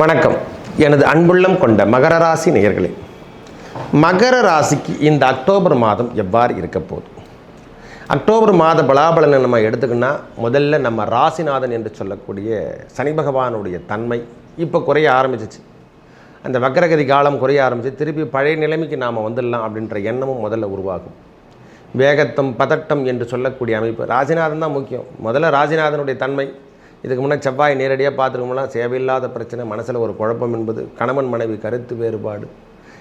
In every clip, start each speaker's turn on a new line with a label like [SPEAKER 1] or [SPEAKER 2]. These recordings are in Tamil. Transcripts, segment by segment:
[SPEAKER 1] வணக்கம். எனது அன்புள்ளம் கொண்ட மகர ராசி நேயர்களே மகர ராசிக்கு இந்த அக்டோபர் மாதம் எவ்வாறு இருக்க போகுது? அக்டோபர் மாத பலாபலனை நம்ம எடுத்துக்கினா முதல்ல நம்ம ராசிநாதன் என்று சொல்லக்கூடிய சனி பகவானுடைய தன்மை இப்போ குறைய ஆரம்பிச்சிச்சு. அந்த வக்கரகதி காலம் குறைய ஆரம்பிச்சு திருப்பி பழைய நிலைமைக்கு நாம் வந்துடலாம் அப்படின்ற எண்ணமும் முதல்ல உருவாகும். வேகத்தம் பதட்டம் என்று சொல்லக்கூடிய அமைப்பு ராசிநாதன் தான் முக்கியம். முதல்ல ராசிநாதனுடைய தன்மை இதுக்கு முன்னே செவ்வாய் நேரடியாக பார்த்துருக்கோம்னா தேவையில்லாத பிரச்சனை மனசில் ஒரு குழப்பம் என்பது கணவன் மனைவி கருத்து வேறுபாடு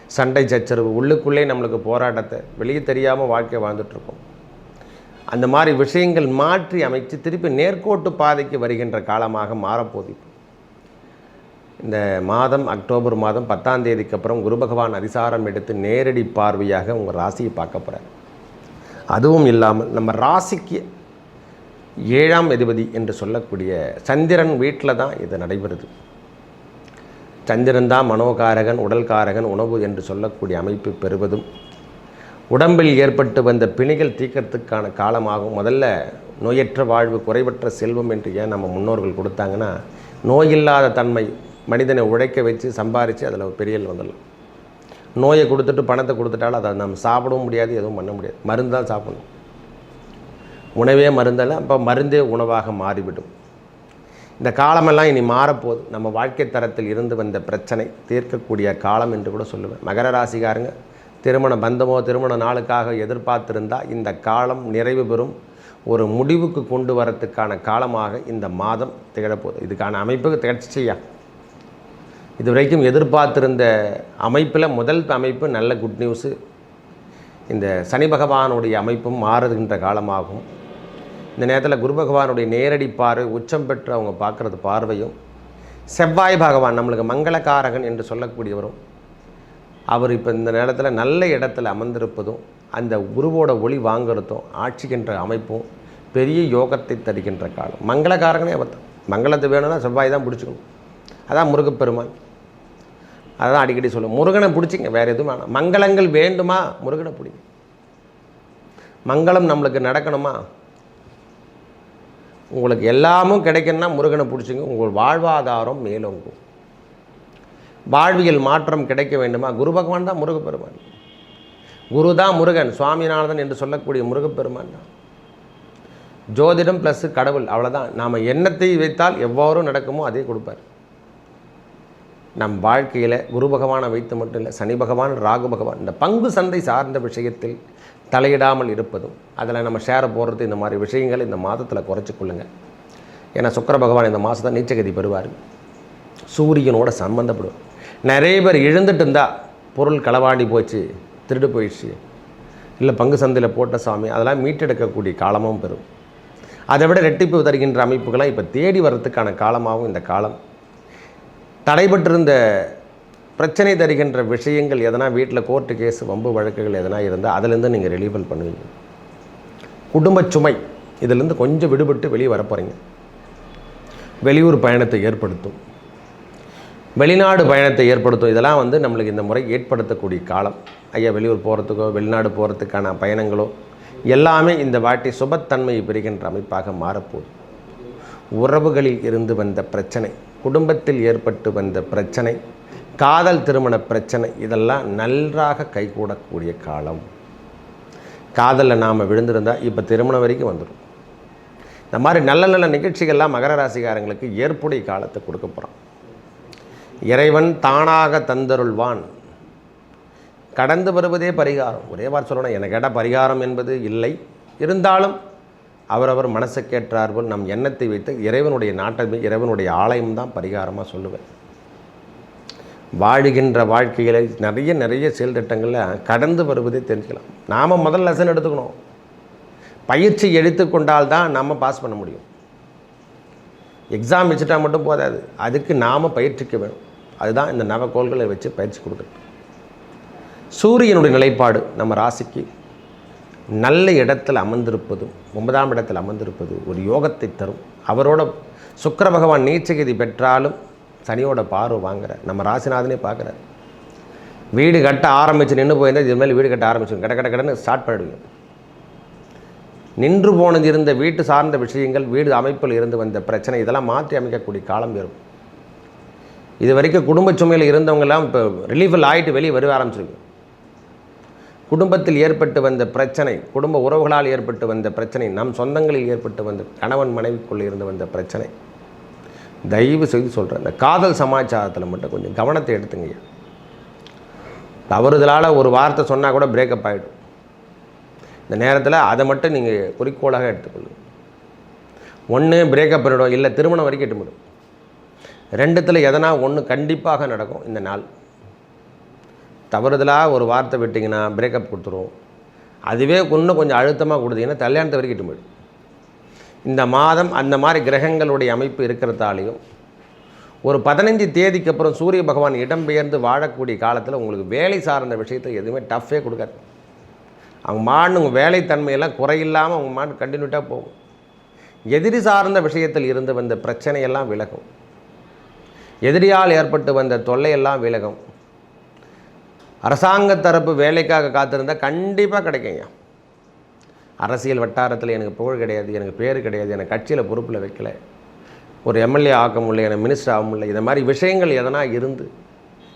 [SPEAKER 1] சண்டை சச்சரவு உள்ளுக்குள்ளே நம்மளுக்கு போராட்டத்தை வெளியே தெரியாமல் வாழ்க்கை வாழ்ந்துட்டுருக்கோம் அந்த மாதிரி விஷயங்கள் மாற்றி அமைச்சு திருப்பி நேர்கோட்டு பாதைக்கு வருகின்ற காலமாக மாறப்போகுது இந்த மாதம் அக்டோபர் மாதம் பத்தாம் தேதிக்கு அப்புறம் குரு பகவான் அதிசாரம் எடுத்து நேரடி பார்வையாக உங்கள் ராசியை பார்க்க போகிறார் அதுவும் இல்லாமல் நம்ம ராசிக்கு ஏழாம் அதிபதி என்று சொல்லக்கூடிய சந்திரன் வீட்டில் தான் இது நடைபெறுது. சந்திரன் தான் மனோகாரகன் உடல்காரகன் உணவு என்று சொல்லக்கூடிய அமைப்பு பெறுவதும் உடம்பில் ஏற்பட்டு வந்த பிணிகள் தீக்கிறதுக்கான காலமாகும். முதல்ல நோயற்ற வாழ்வு குறைவற்ற செல்வம் என்று ஏன் நம்ம முன்னோர்கள் கொடுத்தாங்கன்னா நோயில்லாத தன்மை மனிதனை உழைக்க வச்சு சம்பாரித்து அதில் ஒரு பெரிய வந்துடலாம். நோயை கொடுத்துட்டு பணத்தை கொடுத்துட்டாலும் அதை நம்ம சாப்பிடவும் முடியாது எதுவும் பண்ண முடியாது. மருந்து தான் சாப்பிடணும். உணவே மருந்தல்ல அப்போ மருந்தே உணவாக மாறிவிடும். இந்த காலமெல்லாம் இனி மாறப்போகுது. நம்ம வாழ்க்கை தரத்தில் இருந்து வந்த பிரச்சனை தீர்க்கக்கூடிய காலம் என்று கூட சொல்லுவேன். மகர ராசிக்காரங்க திருமண பந்தமோ திருமண நாளுக்காக எதிர்பார்த்திருந்தால் இந்த காலம் நிறைவு பெறும். ஒரு முடிவுக்கு கொண்டு வரத்துக்கான காலமாக இந்த மாதம் திகழப்போகுது. இதுக்கான அமைப்பு திகழ்ச்சியா இது வரைக்கும் எதிர்பார்த்திருந்த அமைப்பில் முதல் அமைப்பு நல்ல குட் நியூஸு இந்த சனி பகவானுடைய அமைப்பும் மாறுகின்ற காலமாகும். இந்த நேரத்தில் குரு பகவானுடைய நேரடி பார்வை உச்சம் பெற்று அவங்க பார்க்குறது பார்வையும் செவ்வாய் பகவான் நம்மளுக்கு மங்களகாரகன் என்று சொல்லக்கூடியவரும் அவர் இப்போ இந்த நேரத்தில் நல்ல இடத்துல அமர்ந்திருப்பதும் அந்த குருவோட ஒளி வாங்குறதும் ஆட்சிக்கின்ற அமைப்பும் பெரிய யோகத்தை தருகின்ற காலம். மங்களகாரகனே அவர் மங்களத்தை வேணும்னா செவ்வாய் தான் பிடிச்சிக்கணும். அதான் முருகப்பெருமான். அதான் அடிக்கடி சொல்லுவோம். முருகனை பிடிச்சிங்க வேறு எதுவும் வேணாம். மங்களங்கள் வேண்டுமா? முருகனை பிடிங்க. மங்களம் நம்மளுக்கு நடக்கணுமா? உங்களுக்கு எல்லாமும் கிடைக்கணும்னா முருகனை பிடிச்சிங்க. உங்கள் வாழ்வாதாரம் மேலோங்கும். வாழ்வியல் மாற்றம் கிடைக்க வேண்டுமா? குரு பகவான் தான் முருகப்பெருமான். குரு தான் முருகன். சுவாமிநாதன் என்று சொல்லக்கூடிய முருகப்பெருமான் தான். ஜோதிடம் ப்ளஸ் கடவுள் அவ்வளோதான் நாம் எண்ணத்தை வைத்தால் எவ்வாறு நடக்குமோ அதே கொடுப்பார். நம் வாழ்க்கையில் குரு பகவானை வைத்து மட்டும் இல்லை சனி பகவான் ராகு பகவான் இந்த பங்கு சந்தை சார்ந்த விஷயத்தில் தலையிடாமல் இருப்பதும் அதில் நம்ம ஷேரை போடுறது இந்த மாதிரி விஷயங்கள் இந்த மாதத்தில் குறைச்சிக்கொள்ளுங்க ஏன்னா சுக்கர பகவான் இந்த மாதத்தை நீச்சகதி பெறுவார். சூரியனோட சம்மந்தப்படும் நிறைய பேர் இழந்துட்டு இருந்தால் பொருள் களவாண்டி போச்சு திருடு போயிடுச்சு. இல்லை பங்கு சந்தையில் போட்ட சாமி அதெல்லாம் மீட்டெடுக்கக்கூடிய காலமும் பெறும். அதை விட ரெட்டிப்பு தருகின்ற அமைப்புகளாக இப்போ தேடி வர்றதுக்கான காலமாகவும் இந்த காலம். தடைபட்டிருந்த பிரச்சனை தருகின்ற விஷயங்கள் எதனா வீட்டில் கோர்ட்டு கேஸ் வம்பு வழக்குகள் எதனா இருந்தால் அதிலேருந்து நீங்கள் ரிலீவல் பண்ணுவீங்க. குடும்ப சுமை இதிலேருந்து கொஞ்சம் விடுபட்டு வெளியே வரப்போகிறீங்க வெளியூர் பயணத்தை ஏற்படுத்தும். வெளிநாடு பயணத்தை ஏற்படுத்தும். இதெல்லாம் வந்து நம்மளுக்கு இந்த முறை ஏற்படுத்தக்கூடிய காலம். ஐயா வெளியூர் போகிறதுக்கோ வெளிநாடு போகிறதுக்கான பயணங்களோ எல்லாமே இந்த வாட்டி சுபத்தன்மையை பெறுகின்ற அமைப்பாக மாறப்போகுது. உறவுகளில் இருந்து வந்த பிரச்சனை குடும்பத்தில் ஏற்பட்டு வந்த பிரச்சனை காதல் திருமண பிரச்சனை இதெல்லாம் நன்றாக கைகூடக்கூடிய காலம். காதலில் நாம் விழுந்திருந்தால் இப்போ திருமணம் வரைக்கும் வந்துடும் இந்த மாதிரி நல்ல நல்ல நிகழ்ச்சிகள்லாம் மகர ராசிகாரங்களுக்கு ஏற்புடைய காலத்தை கொடுக்க போகிறோம் இறைவன் தானாக தந்தருள்வான். கடந்து வருவதே பரிகாரம். ஒரே வார் சொல்லணும் எனக்கு கேட்டால் பரிகாரம் என்பது இல்லை. இருந்தாலும் அவரவர் மனசுக்கேற்றார்போல் நம் எண்ணத்தை வைத்து இறைவனுடைய நாட்டமே இறைவனுடைய ஆலயம் தான் பரிகாரமாக சொல்லுவேன். வாழுகின்ற வாழ்க்கையில் நிறைய நிறைய செயல் திட்டங்களில் கடந்து வருவதே தெரிஞ்சுக்கலாம். நாம் முதல் லெசன் எடுத்துக்கணும். பயிற்சி எடுத்துக்கொண்டால் தான் நாம் பாஸ் பண்ண முடியும். எக்ஸாம் வச்சுட்டா மட்டும் போதாது. அதுக்கு நாம் பயிற்சிக்க வேணும். அதுதான் இந்த நவக்கோள்களை வச்சு பயிற்சி கொடுக்குறது. சூரியனுடைய நிலைப்பாடு நம்ம ராசிக்கு நல்ல இடத்தில் அமர்ந்திருப்பதும் ஒன்பதாம் இடத்தில் அமர்ந்திருப்பது ஒரு யோகத்தை தரும். அவரோட சுக்கர பகவான் நீச்சகதி பெற்றாலும் சனியோட பார்வை வாங்குற நம்ம ராசிநாதனே பார்க்குற வீடு கட்ட ஆரம்பித்து நின்று போயிருந்தால் இது மேலே வீடு கட்ட ஆரம்பிச்சு கட கட கடன்னு ஸ்டார்ட் பண்ணிடுவீங்க. நின்று போனது இருந்த வீட்டு சார்ந்த விஷயங்கள் வீடு அமைப்பில் இருந்து வந்த பிரச்சனை இதெல்லாம் மாற்றி அமைக்கக்கூடிய காலம் வரும். இது வரைக்கும் குடும்ப சுமையில் இருந்தவங்கெல்லாம் இப்போ ரிலீஃபில் ஆகிட்டு வெளியே வர ஆரம்பிச்சிருக்கு குடும்பத்தில் ஏற்பட்டு வந்த பிரச்சனை குடும்ப உறவுகளால் ஏற்பட்டு வந்த பிரச்சனை நம் சொந்தங்களில் ஏற்பட்டு வந்த கணவன் மனைவிக்குள்ளே இருந்து வந்த பிரச்சனை தயவு செய்து சொல்கிறேன் இந்த காதல் சமாச்சாரத்தில் மட்டும் கொஞ்சம் கவனத்தை எடுத்துங்க. தவறுதலால் ஒரு வார்த்தை சொன்னால் கூட பிரேக்கப் ஆகிடும் இந்த நேரத்தில் அதை மட்டும் நீங்கள் குறிக்கோளாக எடுத்துக்கொள்ளுங்க. ஒன்று பிரேக்கப் பண்ணிடும் இல்லை திருமணம் வரைக்கும் எட்டுமிடும் ரெண்டுத்தில் எதனா ஒன்று கண்டிப்பாக நடக்கும் இந்த நாள். தவறுதலாக ஒரு வார்த்தை விட்டிங்கன்னா பிரேக்கப் கொடுத்துரும். அதுவே இன்னும் கொஞ்சம் அழுத்தமாக கொடுத்தீங்கன்னா கல்யாணத்தை வரைக்கும் எட்டு போயிடும். இந்த மாதம் அந்த மாதிரி கிரகங்களுடைய அமைப்பு இருக்கிறதாலையும் ஒரு பதினஞ்சு தேதிக்கு அப்புறம் சூரிய பகவான் இடம்பெயர்ந்து வாழக்கூடிய காலத்தில் உங்களுக்கு வேலை சார்ந்த விஷயத்தை எதுவுமே டஃப்பே கொடுக்காது. அவங்க மாடு உங்கள் வேலைத்தன்மையெல்லாம் குறையில்லாமல் அவங்க மாடு கண்டினியூட்டாக போகும். எதிரி சார்ந்த விஷயத்தில் இருந்து வந்த பிரச்சனையெல்லாம் விலகும். எதிரியால் ஏற்பட்டு வந்த தொல்லையெல்லாம் விலகும். அரசாங்க தரப்பு வேலைக்காக காத்திருந்தால் கண்டிப்பாக கிடைக்குங்க. அரசியல் வட்டாரத்தில் எனக்கு புகழ் கிடையாது எனக்கு பேர் கிடையாது எனக்கு கட்சியில் பொறுப்பில் வைக்கல. ஒரு எம்எல்ஏ ஆக்க முடியல எனக்கு மினிஸ்டர் ஆக முடியல இந்த மாதிரி விஷயங்கள் எதனா இருந்து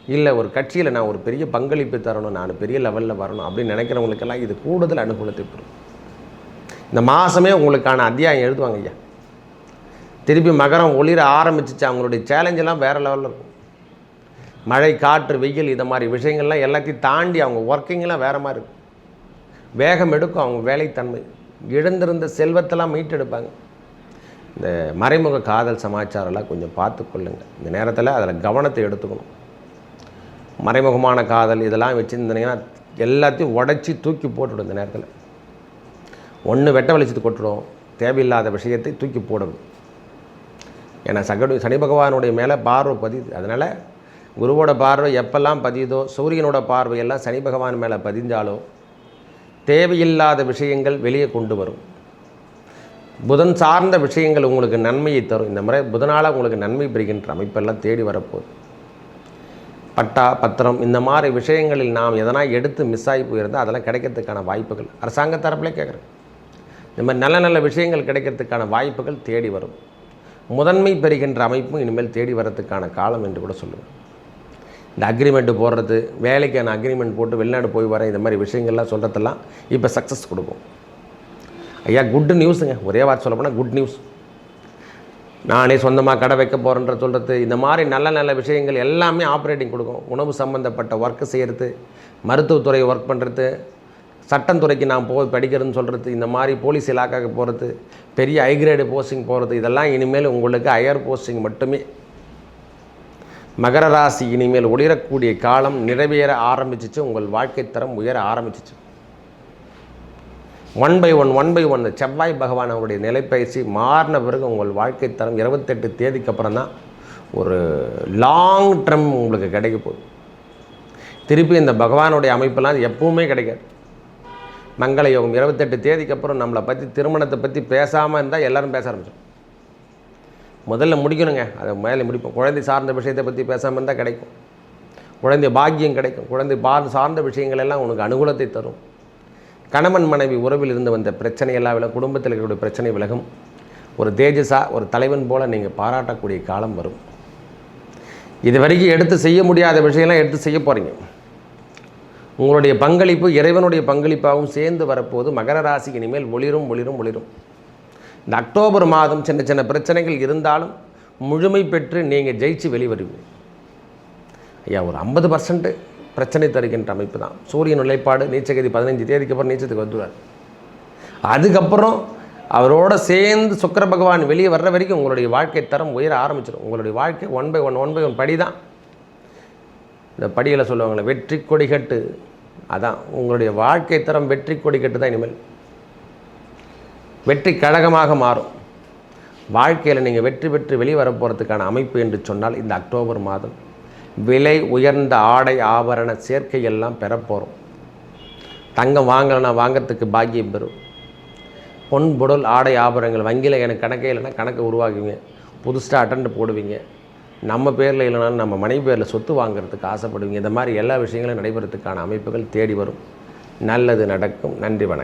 [SPEAKER 1] இல்லை ஒரு கட்சியில் நான் ஒரு பெரிய பங்களிப்பு தரணும் நான் பெரிய லெவலில் வரணும் அப்படின்னு நினைக்கிறவங்களுக்கெல்லாம் இது கூடுதல் அனுகூலத்தை பெறும் இந்த மாதமே உங்களுக்கான அத்தியாயம் எழுதுவாங்க ஐயா. திருப்பி மகரம் ஒளிர ஆரம்பிச்சிச்சு அவங்களுடைய சேலஞ்செல்லாம் வேறு லெவலில் இருக்கும். மழை காற்று வெயில் இதை மாதிரி விஷயங்கள்லாம் எல்லாத்தையும் தாண்டி அவங்க ஒர்க்கிங்கெல்லாம் வேறு மாதிரி இருக்கும். வேகம் எடுக்கும் அவங்க வேலைத்தன்மை. இழந்திருந்த செல்வத்தெல்லாம் மீட்டெடுப்பாங்க. இந்த மறைமுக காதல் சமாச்சாரம்லாம் கொஞ்சம் பார்த்து இந்த நேரத்தில் அதில் கவனத்தை எடுத்துக்கணும். மறைமுகமான காதல் இதெல்லாம் வச்சுருந்தீங்கன்னா எல்லாத்தையும் உடச்சி தூக்கி போட்டுடும் இந்த நேரத்தில். ஒன்று வெட்ட வெளிச்சத்து கொட்டுடும் தேவையில்லாத விஷயத்தை தூக்கி போடணும். ஏன்னா சகடு சனி பகவானுடைய மேலே பார்வை பதியுது. அதனால் குருவோட பார்வை எப்பெல்லாம் பதியுதோ சூரியனோட பார்வையெல்லாம் சனி பகவான் மேலே பதிஞ்சாலும் தேவையில்லாத விஷயங்கள் வெளியே கொண்டு வரும். புதன் சார்ந்த விஷயங்கள் உங்களுக்கு நன்மையை தரும். இந்த முறை புதனால் உங்களுக்கு நன்மை பெறுகின்ற அமைப்பெல்லாம் தேடி வரப்போகுது. பட்டா பத்திரம் இந்த மாதிரி விஷயங்களில் நாம் எதனா எடுத்து மிஸ் ஆகி போயிருந்தால் அதெல்லாம் கிடைக்கிறதுக்கான வாய்ப்புகள் அரசாங்க தரப்பிலே கேட்குறேன் இந்த மாதிரி நல்ல நல்ல விஷயங்கள் கிடைக்கிறதுக்கான வாய்ப்புகள் தேடி வரும். முதன்மை பெறுகின்ற அமைப்பும் இனிமேல் தேடி வரதுக்கான காலம் என்று கூட சொல்லுவேன். இந்த அக்ரிமெண்ட்டு போடுறது வேலைக்கான அக்ரிமெண்ட் போட்டு வெளிநாடு போய் வரேன் இந்த மாதிரி விஷயங்கள்லாம் சொல்கிறதெல்லாம் இப்போ சக்ஸஸ் கொடுக்கும். ஐயா குட் நியூஸுங்க ஒரே வார்த்தை சொல்ல போனால் குட் நியூஸ் நானே சொந்தமாக கடை வைக்க போகிறேன்ற சொல்கிறது இந்த மாதிரி நல்ல நல்ல விஷயங்கள் எல்லாமே ஆப்ரேட்டிங் கொடுக்கும். உணவு சம்மந்தப்பட்ட ஒர்க்கு செய்கிறது மருத்துவத்துறை ஒர்க் பண்ணுறது சட்டத்துறைக்கு நான் போய் படிக்கிறதுன்னு சொல்கிறது இந்த மாதிரி போலீஸ் இலாக்காவுக்கு போகிறது பெரிய ஹைகிரேடு போஸ்டிங் போகிறது இதெல்லாம் இனிமேல் உங்களுக்கு ஹையர் போஸ்டிங் மட்டுமே மகர ராசி இனிமேல் ஒளிரக்கூடிய காலம் நிறைவேற ஆரம்பிச்சிச்சு. உங்கள் வாழ்க்கை தரம் உயர ஆரம்பிச்சிச்சு. One by one one by one செவ்வாய் பகவான் அவருடைய நிலைப்பயிற்சி மாறின பிறகு உங்கள் வாழ்க்கை தரம் இருபத்தெட்டு தேதிக்கு அப்புறம் தான் ஒரு லாங் டர்ம் உங்களுக்கு கிடைக்க போகுது. திருப்பி இந்த பகவானுடைய அமைப்பெல்லாம் எப்பவுமே கிடைக்காது. மங்கள யோகம் இருபத்தெட்டு தேதிக்கு அப்புறம் நம்மளை பற்றி திருமணத்தை பற்றி பேசாமல் இருந்தால் எல்லோரும் பேச ஆரம்பிச்சோம் முதல்ல முடிக்கணுங்க. அதை மேலே முடிப்போம். குழந்தை சார்ந்த விஷயத்தை பற்றி பேசாமல் இருந்தால் கிடைக்கும். குழந்தை பாக்கியம் கிடைக்கும். குழந்தை பார் சார்ந்த விஷயங்கள் எல்லாம் உனக்கு அனுகூலத்தை தரும். கணவன் மனைவி உறவில் இருந்து வந்த பிரச்சனை எல்லாம் விலகும். குடும்பத்தில் இருக்கக்கூடிய பிரச்சனை விலகும். ஒரு தேஜஸா ஒரு தலைவன் போல் நீங்கள் பாராட்டக்கூடிய காலம் வரும். இது வரைக்கும் எடுத்து செய்ய முடியாத விஷயம்லாம் எடுத்து செய்ய போகிறீங்க உங்களுடைய பங்களிப்பு இறைவனுடைய பங்களிப்பாகவும் சேர்ந்து வரப்போது மகர ராசிக்கு இனிமேல் ஒளிரும் ஒளிரும் ஒளிரும். இந்த அக்டோபர் மாதம் சின்ன சின்ன பிரச்சனைகள் இருந்தாலும் முழுமை பெற்று நீங்கள் ஜெயிச்சு வெளிவருவீங்க. ஐயா ஒரு ஐம்பது பர்சன்ட்டு பிரச்சனை தருகின்ற அமைப்பு தான். சூரியன் நிலைப்பாடு நீச்சகதி பதினஞ்சு தேதிக்கு அப்புறம் நீச்சத்துக்கு வந்துடுவார். அதுக்கப்புறம் அவரோட சேர்ந்து சுக்கர பகவான் வெளியே வர்ற வரைக்கும் உங்களுடைய வாழ்க்கை தரம் உயர ஆரம்பிச்சிடும். உங்களுடைய வாழ்க்கை one by one one by one படி தான் இந்த படியில் சொல்லுவாங்களே வெற்றி கொடிகட்டு அதான் உங்களுடைய வாழ்க்கை தரம் வெற்றி கொடிகட்டு தான் இனிமேல். வெற்றி கழகமாக மாறும். வாழ்க்கையில் நீங்கள் வெற்றி பெற்று வெளிவர போகிறதுக்கான அமைப்பு என்று சொன்னால் இந்த அக்டோபர் மாதம். விலை உயர்ந்த ஆடை ஆபரண சேர்க்கையெல்லாம் பெறப்போகிறோம் தங்கம் வாங்கலைன்னா வாங்கிறதுக்கு பாக்கியம் பெறும். பொன் பொடல் ஆடை ஆபரணங்கள் வங்கியில் எனக்கு கணக்கே இல்லைன்னா கணக்கை உருவாக்குவீங்க. புதுசாக அட்டன்ட் போடுவீங்க. நம்ம பேரில் இல்லைனாலும் நம்ம மனைவி பேரில் சொத்து வாங்குறதுக்கு ஆசைப்படுவீங்க. இந்த மாதிரி எல்லா விஷயங்களும் நடைபெறத்துக்கான அமைப்புகள் தேடி வரும். நல்லது நடக்கும். நன்றி வணக்கம்.